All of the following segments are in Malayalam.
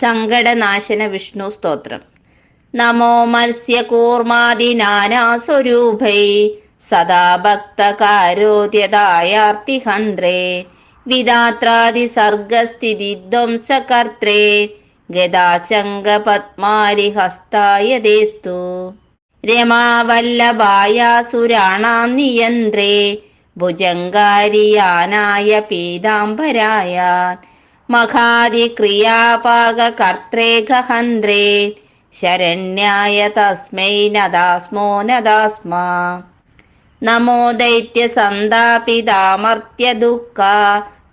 സങ്കടനാശന വിഷ്ണു സ്തോത്രം. നമോ മത്സ്യകൂർമാദിനാനാസ്വരൂപൈ സദാ ഭക്തകാരോദ്യതായാർത്തിഹന്ത്രേ. വിധാത്രാദിസർഗസ്ഥിതിധ്വംസകർത്രേ ഗദാശങ്കപത്മാരിഹസ്തായ ദേസ്തു. രമാവല്ലഭായ സുരാണാം നിയന്ത്രേ. ഭുജങ്കാരിയാനായ പീതാംബരായ. मघारिक्रियापाककर्त्रे गहन्द्रे शरण्याय तस्मै नदा स्मो नदा स्म नमो दैत्यसन्दापिदामर्त्यदुःखा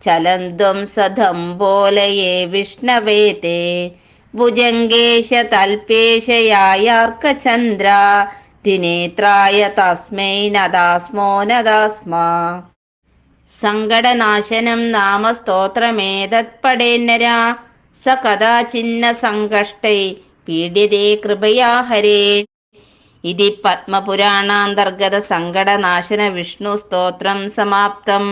चलन् द्वं सदम्बोलये विष्णवेदे भुजङ्गेश तल्पेश यायार्कचन्द्रा दिनेत्राय तस्मै नदा स्मो नदा स्म സങ്കടനാശനം നാമ സ്തോത്രമേതത്പടേന്നര സ കഥാചിന്ന സങ്കഷ്ടൈ പീഡ്യതേ കൃപയാ ഹരേ. ഇതി പത്മപുരാണാന്തർഗത സങ്കടനാശന വിഷ്ണു സ്തോത്രം സമാപ്തം.